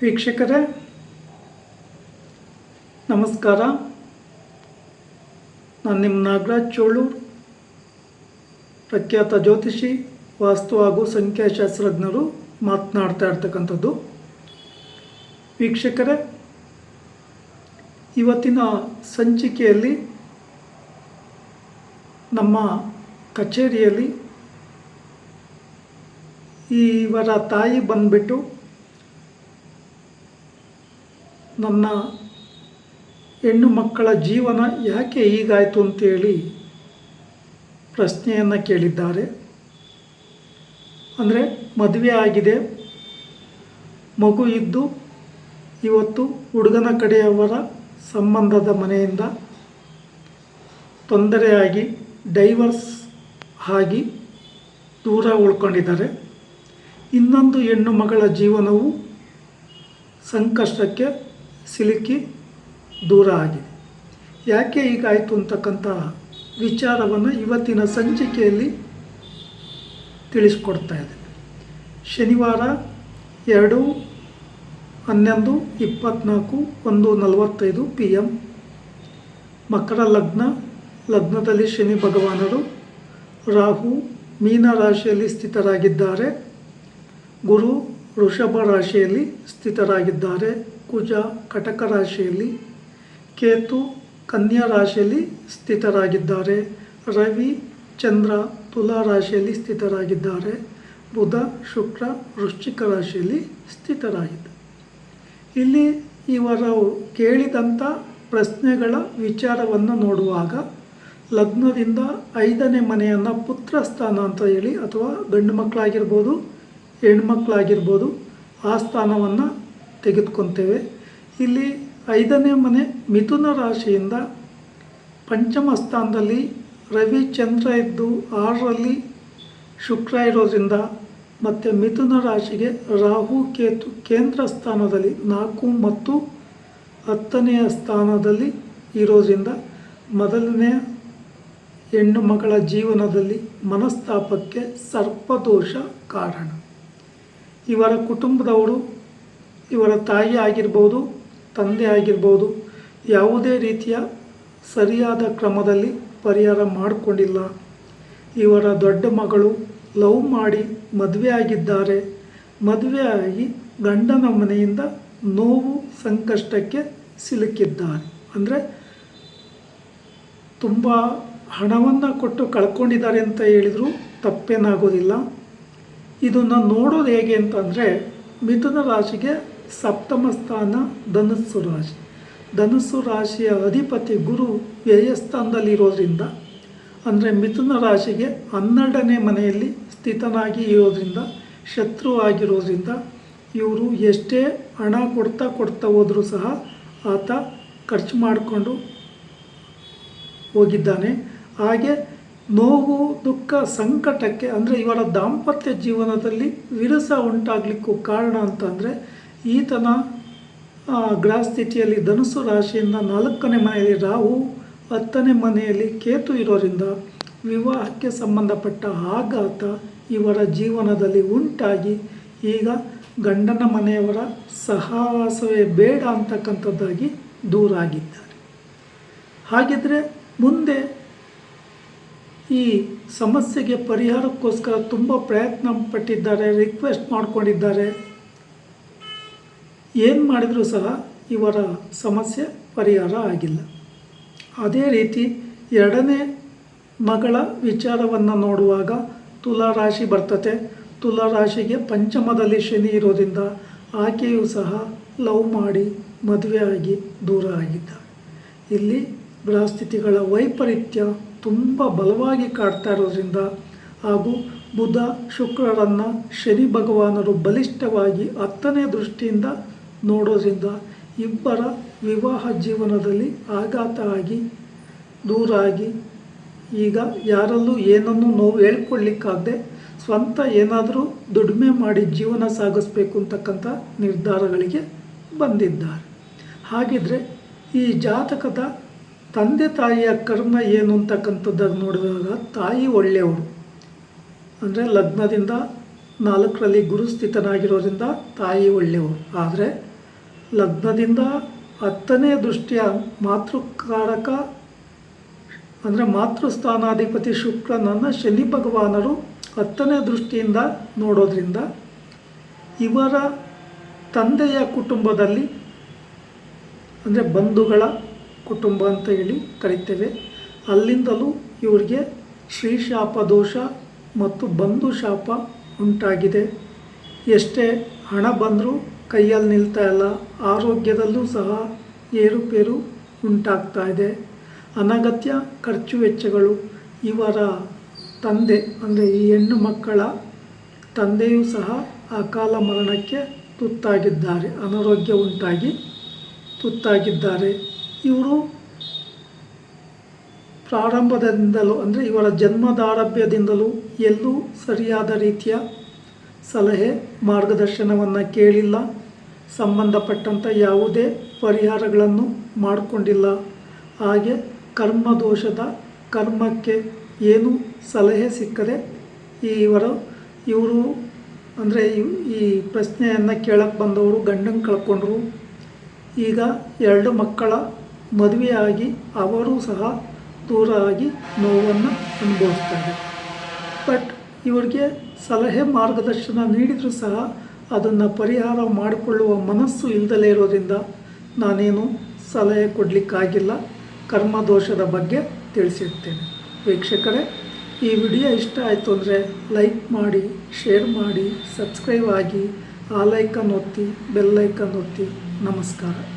ವೀಕ್ಷಕರೇ, ನಮಸ್ಕಾರ. ನಾನು ನಿಮ್ಮ ನಾಗರಾಜ್ ಚೋಳೂರು ಪ್ರಖ್ಯಾತ ಜ್ಯೋತಿಷಿ, ವಾಸ್ತು ಹಾಗೂ ಸಂಖ್ಯಾಶಾಸ್ತ್ರಜ್ಞರು ಮಾತನಾಡ್ತಾ ಇರ್ತಕ್ಕಂಥದ್ದು. ವೀಕ್ಷಕರೇ, ಇವತ್ತಿನ ಸಂಚಿಕೆಯಲ್ಲಿ ನಮ್ಮ ಕಚೇರಿಯಲ್ಲಿ ಇವರ ತಾಯಿ ಬಂದ್ಬಿಟ್ಟು ನನ್ನ ಹೆಣ್ಣು ಮಕ್ಕಳ ಜೀವನ ಯಾಕೆ ಹೀಗಾಯಿತು ಅಂತೇಳಿ ಪ್ರಶ್ನೆಯನ್ನು ಕೇಳಿದ್ದಾರೆ. ಅಂದರೆ ಮದುವೆ ಆಗಿದೆ, ಮಗು ಇದ್ದು ಇವತ್ತು ಹುಡುಗನ ಕಡೆಯವರ ಸಂಬಂಧದ ಮನೆಯಿಂದ ತೊಂದರೆಯಾಗಿ ಡೈವರ್ಸ್ ಆಗಿ ದೂರ ಉಳ್ಕೊಂಡಿದ್ದಾರೆ. ಇನ್ನೊಂದು ಹೆಣ್ಣು ಮಗಳ ಜೀವನವು ಸಂಕಷ್ಟಕ್ಕೆ ಸಿಲುಕಿ ದೂರ ಆಗಿದೆ. ಯಾಕೆ ಹೀಗಾಯಿತು ಅಂತಕ್ಕಂಥ ವಿಚಾರವನ್ನು ಇವತ್ತಿನ ಸಂಚಿಕೆಯಲ್ಲಿ ತಿಳಿಸ್ಕೊಡ್ತಾ ಇದೆ. ಶನಿವಾರ ಎರಡು ಹನ್ನೊಂದು ಇಪ್ಪತ್ತ್ನಾಲ್ಕು ಒಂದು ನಲವತ್ತೈದು ಪಿ ಎಂ ಮಕರ ಲಗ್ನ, ಲಗ್ನದಲ್ಲಿ ಶನಿ ಭಗವಾನರು, ರಾಹು ಮೀನ ರಾಶಿಯಲ್ಲಿ ಸ್ಥಿತರಾಗಿದ್ದಾರೆ, ಗುರು ವೃಷಭ ರಾಶಿಯಲ್ಲಿ ಸ್ಥಿತರಾಗಿದ್ದಾರೆ. ಕುಜ ಕಟಕ ರಾಶಿಯಲ್ಲಿ ಕೇತು ಕನ್ಯಾ ರಾಶಿಯಲ್ಲಿ ಸ್ಥಿತರಾಗಿದ್ದಾರೆ. ರವಿ ಚಂದ್ರ ತುಲಾ ರಾಶಿಯಲ್ಲಿ ಸ್ಥಿತರಾಗಿದ್ದಾರೆ. ಬುಧ ಶುಕ್ರ ವೃಶ್ಚಿಕ ರಾಶಿಯಲ್ಲಿ ಸ್ಥಿತರಾಗಿದೆ. ಇಲ್ಲಿ ಇವರು ಕೇಳಿದಂಥ ಪ್ರಶ್ನೆಗಳ ವಿಚಾರವನ್ನು ನೋಡುವಾಗ ಲಗ್ನದಿಂದ ಐದನೇ ಮನೆಯನ್ನು ಪುತ್ರ ಸ್ಥಾನ ಅಂತ ಹೇಳಿ ಅಥವಾ ಗಂಡು ಮಕ್ಕಳಾಗಿರ್ಬೋದು ಹೆಣ್ಮಕ್ಳಾಗಿರ್ಬೋದು ಆ ಸ್ಥಾನವನ್ನು ತೆಗೆದುಕೊತೇವೆ. ಇಲ್ಲಿ ಐದನೇ ಮನೆ ಮಿಥುನ ರಾಶಿಯಿಂದ ಪಂಚಮ ಸ್ಥಾನದಲ್ಲಿ ರವಿ ಚಂದ್ರ ಇದ್ದು ಆರರಲ್ಲಿ ಶುಕ್ರ ಇರೋದ್ರಿಂದ ಮತ್ತು ಮಿಥುನ ರಾಶಿಗೆ ರಾಹು ಕೇತು ಕೇಂದ್ರ ಸ್ಥಾನದಲ್ಲಿ ನಾಲ್ಕು ಮತ್ತು ಹತ್ತನೆಯ ಸ್ಥಾನದಲ್ಲಿ ಇರೋದ್ರಿಂದ ಮೊದಲನೆಯ ಹೆಣ್ಣು ಮಗಳ ಜೀವನದಲ್ಲಿ ಮನಸ್ತಾಪಕ್ಕೆ ಸರ್ಪದೋಷ ಕಾರಣ. ಇವರ ಕುಟುಂಬದವರು ಇವರ ತಾಯಿ ಆಗಿರ್ಬೋದು, ತಂದೆ ಆಗಿರ್ಬೋದು, ಯಾವುದೇ ರೀತಿಯ ಸರಿಯಾದ ಕ್ರಮದಲ್ಲಿ ಪರಿಹಾರ ಮಾಡಿಕೊಂಡಿಲ್ಲ. ಇವರ ದೊಡ್ಡ ಮಗಳು ಲವ್ ಮಾಡಿ ಮದುವೆ ಆಗಿದ್ದಾರೆ. ಆಗಿ ಗಂಡನ ಮನೆಯಿಂದ ನೋವು, ಸಂಕಷ್ಟಕ್ಕೆ ಸಿಲುಕಿದ್ದಾರೆ. ಅಂದರೆ ತುಂಬ ಹಣವನ್ನು ಕೊಟ್ಟು ಕಳ್ಕೊಂಡಿದ್ದಾರೆ ಅಂತ ಹೇಳಿದರೂ ತಪ್ಪೇನಾಗೋದಿಲ್ಲ. ಇದನ್ನು ನೋಡೋದು ಹೇಗೆ ಅಂತಂದರೆ ಮಿಥುನ ರಾಶಿಗೆ ಸಪ್ತಮ ಸ್ಥಾನ ಧನುಸ್ಸು ರಾಶಿ. ಧನುಸ್ಸು ರಾಶಿಯ ಅಧಿಪತಿ ಗುರು ವ್ಯಯಸ್ಥಾನದಲ್ಲಿರೋದ್ರಿಂದ ಅಂದರೆ ಮಿಥುನ ರಾಶಿಗೆ ಹನ್ನೆರಡನೇ ಮನೆಯಲ್ಲಿ ಸ್ಥಿತನಾಗಿ ಇರೋದ್ರಿಂದ, ಶತ್ರು ಆಗಿರೋದ್ರಿಂದ, ಇವರು ಎಷ್ಟೇ ಹಣ ಕೊಡ್ತಾ ಕೊಡ್ತಾ ಹೋದರೂ ಸಹ ಆತ ಖರ್ಚು ಮಾಡಿಕೊಂಡು ಹೋಗಿದ್ದಾನೆ. ಹಾಗೆ ನೋವು, ದುಃಖ, ಸಂಕಟಕ್ಕೆ, ಅಂದರೆ ಇವರ ದಾಂಪತ್ಯ ಜೀವನದಲ್ಲಿ ವಿರಸ ಉಂಟಾಗಲಿಕ್ಕೂ ಕಾರಣ ಅಂತಂದರೆ ಈತನ ಗ್ರಹಸ್ಥಿತಿಯಲ್ಲಿ ಧನುಸು ರಾಶಿಯಿಂದ ನಾಲ್ಕನೇ ಮನೆಯಲ್ಲಿ ರಾಹು, ಹತ್ತನೇ ಮನೆಯಲ್ಲಿ ಕೇತು ಇರೋದ್ರಿಂದ ವಿವಾಹಕ್ಕೆ ಸಂಬಂಧಪಟ್ಟ ಆಘಾತ ಇವರ ಜೀವನದಲ್ಲಿ ಉಂಟಾಗಿ, ಈಗ ಗಂಡನ ಮನೆಯವರ ಸಹವಾಸವೇ ಬೇಡ ಅಂತಕ್ಕಂಥದ್ದಾಗಿ ದೂರ ಆಗಿದ್ದಾರೆ ಹಾಗಿದ್ರೆ ಮುಂದೆ ಈ ಸಮಸ್ಯೆಗೆ ಪರಿಹಾರಕ್ಕೋಸ್ಕರ ತುಂಬ ಪ್ರಯತ್ನ ಪಟ್ಟಿದ್ದಾರೆ ರಿಕ್ವೆಸ್ಟ್ ಮಾಡ್ಕೊಂಡಿದ್ದಾರೆ. ಏನು ಮಾಡಿದರೂ ಸಹ ಇವರ ಸಮಸ್ಯೆ ಪರಿಹಾರ ಆಗಿಲ್ಲ. ಅದೇ ರೀತಿ ಎರಡನೇ ಮಗಳ ವಿಚಾರವನ್ನು ನೋಡುವಾಗ ತುಲಾ ರಾಶಿ ಬರ್ತತೆ. ತುಲಾ ರಾಶಿಗೆ ಪಂಚಮದಲ್ಲಿ ಶನಿ ಇರೋದ್ರಿಂದ ಆಕೆಯೂ ಸಹ ಲವ್ ಮಾಡಿ ಮದುವೆ ಆಗಿ ದೂರ ಆಗಿದ್ದ. ಇಲ್ಲಿ ಗೃಹಸ್ಥಿತಿಗಳ ವೈಪರೀತ್ಯ ತುಂಬ ಬಲವಾಗಿ ಕಾಡ್ತಾ ಇರೋದ್ರಿಂದ ಹಾಗೂ ಬುಧ ಶುಕ್ರರನ್ನು ಶನಿ ಭಗವಾನರು ಬಲಿಷ್ಠವಾಗಿ ಹತ್ತನೇ ದೃಷ್ಟಿಯಿಂದ ನೋಡೋದ್ರಿಂದ ಇಬ್ಬರ ವಿವಾಹ ಜೀವನದಲ್ಲಿ ಆಘಾತ ಆಗಿ, ದೂರ ಆಗಿ, ಈಗ ಯಾರಲ್ಲೂ ಏನನ್ನೂ ನೋವು ಹೇಳ್ಕೊಳ್ಳಿಕ್ಕಾಗದೆ ಸ್ವಂತ ಏನಾದರೂ ದುಡಿಮೆ ಮಾಡಿ ಜೀವನ ಸಾಗಿಸ್ಬೇಕು ಅಂತಕ್ಕಂಥ ನಿರ್ಧಾರಗಳಿಗೆ ಬಂದಿದ್ದಾರೆ. ಹಾಗಿದ್ರೆ ಈ ಜಾತಕದ ತಂದೆ ತಾಯಿಯ ಕರ್ಮ ಏನು ಅಂತಕ್ಕಂಥದ್ದಾಗಿ ನೋಡಿದಾಗ ತಾಯಿ ಒಳ್ಳೆಯವರು ಅಂದರೆ ಲಗ್ನದಿಂದ ನಾಲ್ಕರಲ್ಲಿ ಗುರುಸ್ಥಿತನಾಗಿರೋದ್ರಿಂದ ತಾಯಿ ಒಳ್ಳೆಯವರು ಆದರೆ ಲಗ್ನದಿಂದ ಹತ್ತನೇ ದೃಷ್ಟಿಯ ಮಾತೃಕಾರಕ, ಅಂದರೆ ಮಾತೃಸ್ಥಾನಾಧಿಪತಿ ಶುಕ್ರನನ್ನು ಶನಿ ಭಗವಾನರು ಹತ್ತನೇ ದೃಷ್ಟಿಯಿಂದ ನೋಡೋದ್ರಿಂದ ಇವರ ತಂದೆಯ ಕುಟುಂಬದಲ್ಲಿ, ಅಂದರೆ ಬಂಧುಗಳ ಕುಟುಂಬ ಅಂತ ಹೇಳಿ ಕರಿತೇವೆ. ಅಲ್ಲಿಂದಲೂ ಇವರಿಗೆ ಶ್ರೀಶಾಪ ದೋಷ ಮತ್ತು ಬಂಧು ಶಾಪ ಉಂಟಾಗಿದೆ. ಎಷ್ಟೇ ಹಣ ಬಂದರೂ ಕೈಯಲ್ಲಿ ನಿಲ್ತಾ ಇಲ್ಲ. ಆರೋಗ್ಯದಲ್ಲೂ ಸಹ ಏರುಪೇರು ಉಂಟಾಗ್ತಾ ಇದೆ. ಅನಗತ್ಯ ಖರ್ಚು ವೆಚ್ಚಗಳು ಇವರ ತಂದೆ, ಅಂದರೆ ಈ ಹೆಣ್ಣು ಮಕ್ಕಳ ತಂದೆಯೂ ಸಹ ಅಕಾಲ ಮರಣಕ್ಕೆ ತುತ್ತಾಗಿದ್ದಾರೆ. ಅನಾರೋಗ್ಯ ಉಂಟಾಗಿ ತುತ್ತಾಗಿದ್ದಾರೆ. ಇವರು ಪ್ರಾರಂಭದಿಂದಲೂ, ಅಂದರೆ ಇವರ ಜನ್ಮದಾರಭ್ಯದಿಂದಲೂ ಎಲ್ಲೂ ಸರಿಯಾದ ರೀತಿಯ ಸಲಹೆ, ಮಾರ್ಗದರ್ಶನವನ್ನು ಕೇಳಿಲ್ಲ. ಸಂಬಂಧಪಟ್ಟಂಥ ಯಾವುದೇ ಪರಿಹಾರಗಳನ್ನು ಮಾಡಿಕೊಂಡಿಲ್ಲ. ಹಾಗೆ ಕರ್ಮದೋಷದ ಕರ್ಮಕ್ಕೆ ಏನು ಸಲಹೆ ಸಿಕ್ಕದೆ ಇವರು ಇವರು ಅಂದರೆ ಈ ಪ್ರಶ್ನೆಯನ್ನು ಕೇಳಕ್ಕೆ ಬಂದವರು, ಗಂಡನ ಕಳ್ಕೊಂಡ್ರು. ಈಗ ಎರಡು ಮಕ್ಕಳ ಮದುವೆಯಾಗಿ ಅವರು ಸಹ ದೂರ ಆಗಿ ನೋವನ್ನು ಅನುಭವಿಸ್ತಾರೆ ಬಟ್ ಇವರಿಗೆ ಸಲಹೆ ಮಾರ್ಗದರ್ಶನ ನೀಡಿದರೂ ಸಹ ಅದನ್ನು ಪರಿಹಾರ ಮಾಡಿಕೊಳ್ಳುವ ಮನಸ್ಸು ಇಲ್ಲದಲೇ ಇರೋದ್ರಿಂದ ನಾನೇನು ಸಲಹೆ ಕೊಡಲಿಕ್ಕಾಗಿಲ್ಲ. ಕರ್ಮದೋಷದ ಬಗ್ಗೆ ತಿಳಿಸಿರ್ತೇನೆ. ವೀಕ್ಷಕರೇ, ಈ ವಿಡಿಯೋ ಇಷ್ಟ ಆಯಿತು ಅಂದರೆ ಲೈಕ್ ಮಾಡಿ, ಶೇರ್ ಮಾಡಿ, ಸಬ್ಸ್ಕ್ರೈಬ್ ಆಗಿ, ಆ ಲೈಕನ್ ಒತ್ತಿ ಬೆಲ್ಲೈಕನ್ ಒತ್ತಿ. ನಮಸ್ಕಾರ.